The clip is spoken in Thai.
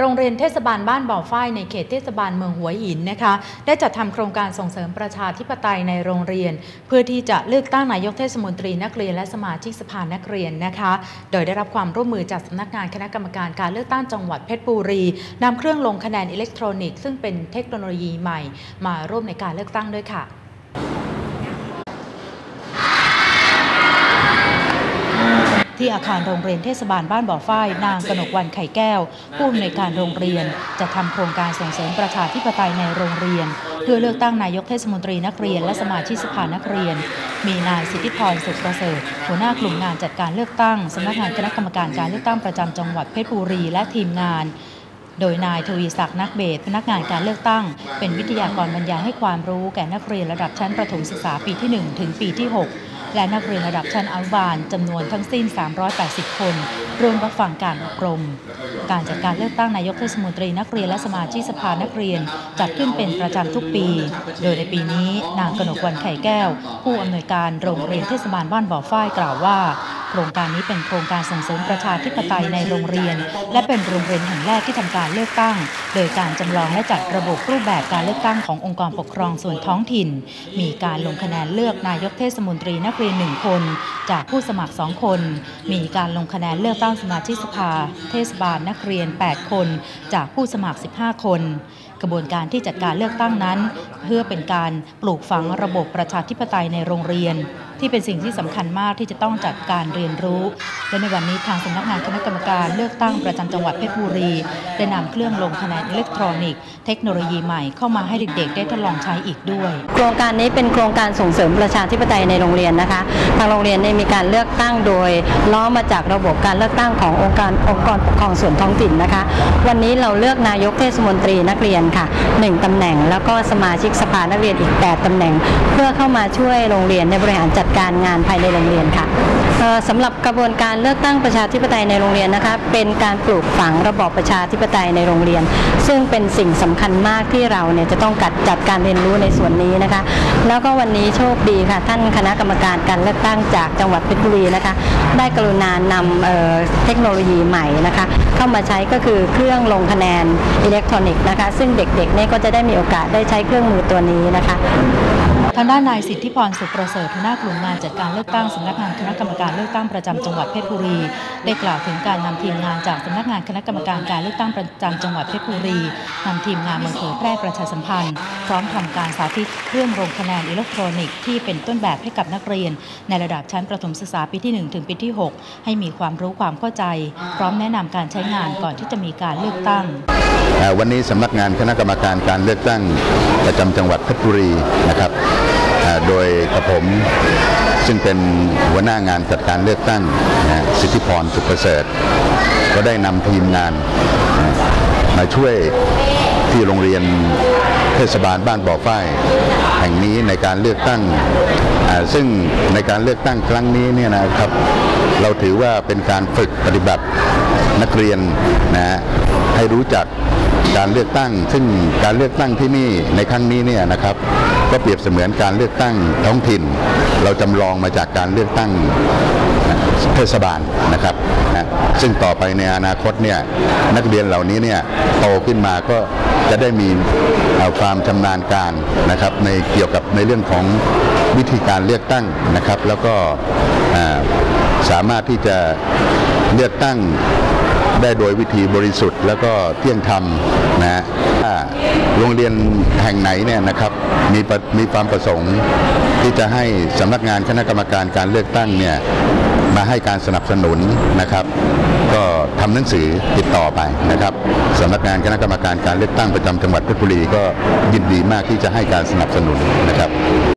โรงเรียนเทศบาลบ้านบ่อฝ้ายในเขตเทศบาลเมืองหัวหินนะคะ ได้จัดทำโครงการส่งเสริมประชาธิปไตยในโรงเรียน เพื่อที่จะเลือกตั้งนายกเทศมนตรีนักเรียนและสมาชิกสภานักเรียนนะคะ โดยได้รับความร่วมมือจากสำนักงานคณะกรรมการการเลือกตั้งจังหวัดเพชรบุรีนำเครื่องลงคะแนนอิเล็กทรอนิกส์ซึ่งเป็นเทคโนโลยีใหม่ มาร่วมในการเลือกตั้งด้วยค่ะ ที่อาคารโรงเรียนเทศบาลบ้านบ่อฝ้ายนางกนกวันไข่แก้ว ผู้อำนวยการโรงเรียน จะทำโครงการส่งเสริมประชาธิปไตยในโรงเรียน เพื่อเลือกตั้งนายกเทศมนตรีนักเรียนและสมาชิกสภานักเรียน มีนายสิทธิพรสุขประเสริฐหัวหน้ากลุ่มงานจัดการเลือกตั้งสำนักงานคณะกรรมการการเลือกตั้งประจำจังหวัดเพชรบุรีและทีมงานโดยนายทวีศักดิ์นักเบศพนักงานการเลือกตั้ง เป็นวิทยากรบรรยายให้ความรู้แก่นักเรียนระดับชั้นประถมศึกษาปีที่ 1 ถึงปีที่ 6 และนักเรียนระดับชั้นอนุบาลจำนวนทั้งสิ้น 380 คนร่วมรับฟังการอบรม การจัดการเลือกตั้งนายกเทศมนตรีนักเรียนและสมาชิกสภานักเรียน จัดขึ้นเป็นประจำทุกปี โดยในปีนี้นางกนกวันไข่แก้ว ผู้อำนวยการโรงเรียนเทศบาลบ้านบ่อฝ้ายกล่าวว่าโครงการนี้เป็นโครงการส่งเสริมประชาธิปไตยในโรงเรียน และเป็นโรงเรียนแห่งแรกที่ทำการเลือกตั้ง โดยการจำลองและจัดระบบรูปแบบการเลือกตั้งขององค์กรปกครองส่วนท้องถิ่น มีการลงคะแนนเลือกนายกเทศมนตรีนักเรียนหนึ่งคน จากผู้สมัครสองคน มีการลงคะแนนเลือกตั้งสมาชิกสภา เทศบาลนักเรียน 8 คน จากผู้สมัคร 15 คนกระบวนการที่จัดการเลือกตั้งนั้น เพื่อเป็นการปลูกฝังระบบประชาธิปไตยในโรงเรียน ที่เป็นสิ่งที่สำคัญมากที่จะต้องจัดการเรียนรู้ และในวันนี้ทางสำนักงานคณะกรรมการเลือกตั้งประจำจังหวัดเพชรบุรี ได้นำเครื่องลงคะแนนอิเล็กทรอนิกส์เทคโนโลยีใหม่เข้ามาให้เด็กๆ ได้ทดลองใช้อีกด้วย โครงการนี้เป็นโครงการส่งเสริมประชาธิปไตยในโรงเรียนนะคะ ทางโรงเรียนเนี่ยมีการเลือกตั้งโดยล้อมาจากระบบการเลือกตั้งขององค์การองค์กรปกครองส่วนท้องถิ่นนะคะ วันนี้เราเลือกนายกเทศมนตรีนักเรียนค่ะหนึ่งตำแหน่ง แล้วก็สมาชิกสภานักเรียนอีก 8ตำแหน่ง เพื่อเข้ามาช่วยโรงเรียนในบริหารจัดการงานภายในโรงเรียนค่ะสำหรับกระบวนการเลือกตั้งประชาธิปไตยในโรงเรียนนะคะ เป็นการปลูกฝังระบอบประชาธิปไตยในโรงเรียน ซึ่งเป็นสิ่งสำคัญมากที่เราเนี่ยจะต้องกัดจัดการเรียนรู้ในส่วนนี้นะคะ แล้วก็วันนี้โชคดีค่ะ ท่านคณะกรรมการการเลือกตั้งจากจังหวัดเพชรบุรีนะคะ ได้กรุณานำเเทคโนโลยีใหม่นะคะ เข้ามาใช้ก็คือเครื่องลงคะแนนอิเล็กทรอนิกส์นะคะ ซึ่งเด็กๆเนี่ยก็จะได้มีโอกาสได้ใช้เครื่องมือตัวนี้นะคะ ทางด้านนายสิทธิพรสุประเสริฐหัวหน้ากลุ่มงานจัดการเลือกตั้งสำนักงานคณะกรรมการเลือกตั้งประจำจังหวัดเพชรบุรี ได้กล่าวถึงการนำทีมงานจากสำนักงานคณะกรรมการการเลือกตั้งประจำจังหวัดเพชรบุรีนำทีมงานมาเผยแพร่ประชาสัมพันธ์ พร้อมทำการสาธิตเครื่องลงคะแนนอิเล็กทรอนิกส์ที่เป็นต้นแบบให้กับนักเรียน ในระดับชั้นประถมศึกษาปีที่ 1 ถึงปีที่ 6 ให้มีความรู้ความเข้าใจ พร้อมแนะนำการใช้งานก่อนที่จะมีการเลือกตั้งวันนี้สำนักงานคณะกรรมการการเลือกตั้งประจำจังหวัดเพชรบุรีนะครับ โดยกระผม ซึ่งเป็นหัวหน้างานจัดการเลือกตั้งสิทธิพรสุขประเสริฐ ก็ได้นำทีมงานมาช่วยที่โรงเรียนเทศบาลบ้านบ่อฝ้ายแห่งนี้ในการเลือกตั้ง ซึ่งในการเลือกตั้งครั้งนี้เนี่ยนะครับ เราถือว่าเป็นการฝึกปฏิบัตินักเรียนนะให้รู้จัก การเลือกตั้ง ซึ่งการเลือกตั้งที่นี่ในครั้งนี้เนี่ยนะครับก็เปรียบเสมือนการเลือกตั้งท้องถิ่น เราจำลองมาจากการเลือกตั้งเทศบาลนะครับนะซึ่งต่อไปในอนาคตเนี่ยนักเรียนเหล่านี้เนี่ยโตขึ้นมาก็จะได้มีความชำนาญการนะครับในเกี่ยวกับในเรื่องของวิธีการเลือกตั้งนะครับ แล้วก็สามารถที่จะเลือกตั้ง ได้โดยวิธีบริสุทธิ์ แล้วก็เที่ยงธรรมนะฮะถ้าโรงเรียนแห่งไหนเนี่ยนะครับมีมีความประสงค์ ที่จะให้สำนักงานคณะกรรมการการเลือกตั้งเนี่ยมาให้การสนับสนุนนะครับ ก็ทำหนังสือติดต่อไปนะครับสำนักงานคณะกรรมการการเลือกตั้งประจำจังหวัดเพชรบุรีก็ยินดีมากที่จะให้การสนับสนุนนะครับ